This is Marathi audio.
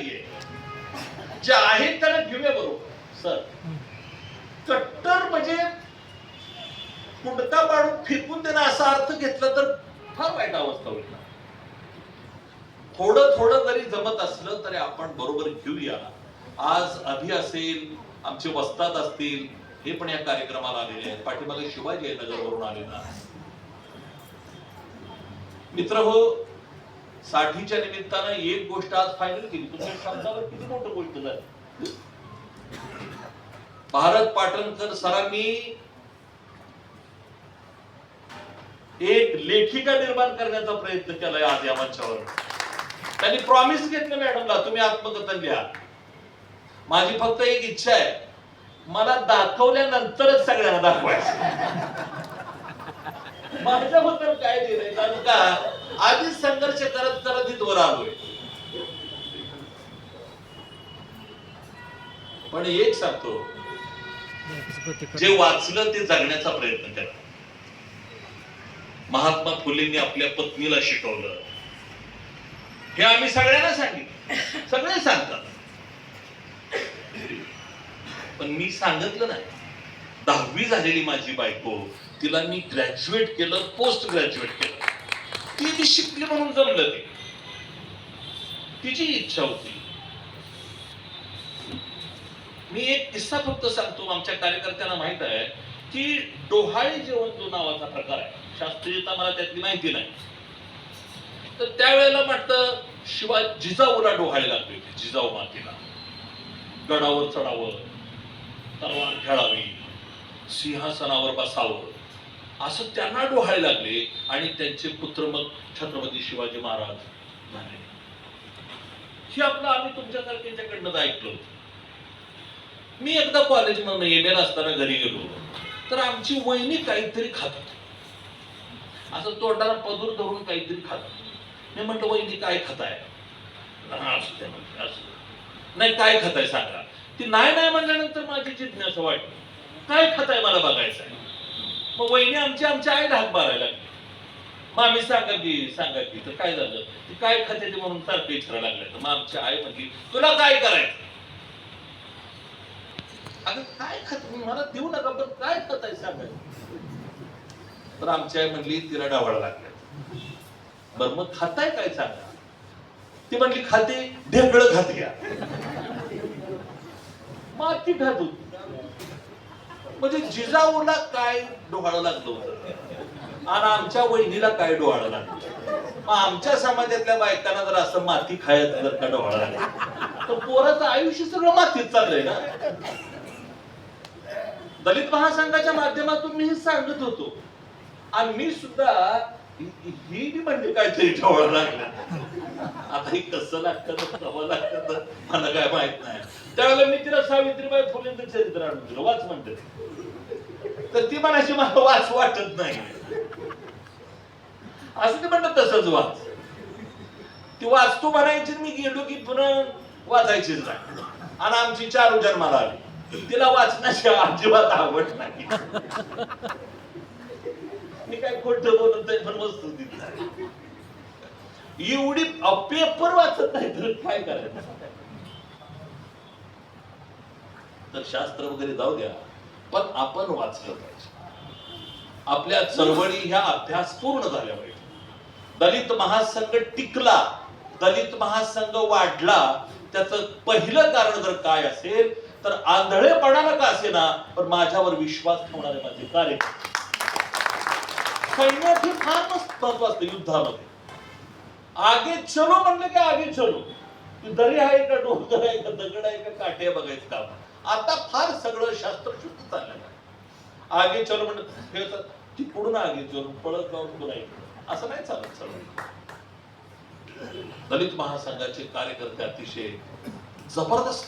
नाहीये. जे आहेत त्याला घेऊया बरोबर. सर कट्टर म्हणजे कुडका पाडून फिरकून देणं असा अर्थ घेतला तर फार वाईट अवस्था होईल थोडं थोडं जरी जमत असलं तरी आपण बरोबर घेऊया. आज अभि असेल आमचे वस्तात असतील हे पण या कार्यक्रमाला आलेले आहेत. पाठीमागे शिवाजी नगरवरून आलेला मित्र हो साठीच्या निमित्तानं एक गोष्ट आज फायनल केली. तुमच्या शब्दावर किती मोठं गोष्ट झाली? भारत पाटणकर सरांनी एक लेखिका निर्माण करण्याचा प्रयत्न केलाय आज या मंचावर. त्यांनी प्रॉमिस घेतलं मॅडमला तुम्ही आत्मकथन लिहा. माझी फक्त एक इच्छा आहे. मला दाखवल्यानंतरच सगळ्यांना दाखवायचं. माझ्याबद्दल काय दिलंय कारण का? आधीच संघर्ष करत करत इथवर आलोय. पण एक सांगतो जे वाचलं ते जगण्याचा प्रयत्न करा महात्मा फुलेंनी आपल्या पत्नीला शिकवलं. हे आम्ही सगळ्यांना सांगितलं. सगळे सांगतात. पण मी सांगितलं नाही. दहावी झालेली माझी बायको तिला मी ग्रॅज्युएट केलं पोस्ट ग्रॅज्युएट केलं. ती ती शिकली म्हणून जमलं ते. तिची इच्छा होती. मी एक किस्सा फक्त सांगतो आमच्या कार्यकर्त्यांना माहीत आहे की डोहाळे जेवण जो नावाचा प्रकार आहे शास्त्रीयता मला त्यातली माहिती नाही. तर त्यावेळेला म्हटलं शिवाय जिजाऊला डोहाळे लागले होते जिजाऊ मातेला. गडावर चढावं तलवार खेळावी सिंहासनावर बसावं. असं त्यांना डोहायला लागले आणि त्यांचे पुत्र मग छत्रपती शिवाजी महाराज झाले. हे आपलं आम्ही तुमच्यासारख्यांच्याकडनं ऐकलं होतं. मी एकदा कॉलेजमधून एम असताना घरी गेलो. तर आमची वहिनी काहीतरी खात होती. असं तोंडाला पदूर धरून काहीतरी खात मी म्हटलं वहिनी काय खाताय? असू द्या असू नाही काय खाताय सांगा. ती नाही नाही म्हणल्यानंतर माझी जिज्ञासा वाटली काय खाताय मला बघायचं आहे मग वहिनी आमची आमच्या आईला हात मारायला लागली. मग आम्ही सांगा की सांगा की तर काय झालं? ती काय खाते ते म्हणून सारखं विचारायला लागलं तर मग आमची आई म्हणली तुला काय करायचं? अगं काय खात? मला देऊ नका पण काय खाताय सांगायचं? तर आमची आई म्हणली तिला डावळा लागल्या बर मग खाताय काय सांगा? ती म्हणली खाते ढेकळं खात घ्या. माती खात होती. म्हणजे जिजाऊला काय डोहाळं लागलं होतं? आणि आमच्या वहिनीला काय डोहाळं लागलं? मग आमच्या समाजातल्या बायकांना जर असं माती खायचं जर का डोहाळं लागलं तर पोराचं आयुष्य सगळं मातीत चाललंय ना? दलित महासंघाच्या माध्यमातून मी हे सांगत होतो. आणि मी सुद्धा ही ही जी म्हणजे काहीतरी डोहाळं लागलं. आता हे कसं लागतं कवं लागतं. मला काय माहीत नाही. त्यावेळेला मी तिला सावित्रीबाई फुलेंचं चरित्र आणून दिलं वाच म्हणते. तर ती म्हणायची मला वाच वाटत नाही. असं ते म्हणतात तसंच वाच. ती वाचतो म्हणायची मी गेलो की पुन्हा वाचायचीच नाही. आणि आमची चार जन्माला आली. तिला वाचण्याची अजिबात आवड नाही. मी काय खोट बोलत नाही पण वस्तू दिली. एवढी पेपर वाचत नाही तर काय करायचं? तर शास्त्र वगैरे जाऊ द्या पण आपण वाचलं पाहिजे. आपल्या चळवळी ह्या अभ्यास पूर्ण झाल्या पाहिजे. दलित महासंघ टिकला दलित महासंघ वाढला त्याचं पहिलं कारण जर काय असेल तर आंधळेपणाला का असे ना पण माझ्यावर विश्वास ठेवणारे माझे कार्य. सैन्यात हे फार महत्त्व असतं युद्धामध्ये. आगे चलो म्हणलं की आगे चलो. दरी आहे का डोंगर आहे का दगड आहे का काटे बघायचं काम आता फार सगळं शास्त्र शुद्ध चाललेलं आहे आगे चल म्हणत हे तर ती पुढून आगे चल पळत जाऊन पुन्हा इकडं. असं नाही चालत चलो दलित महासंघाचे कार्यकर्ते अतिशय जबरदस्त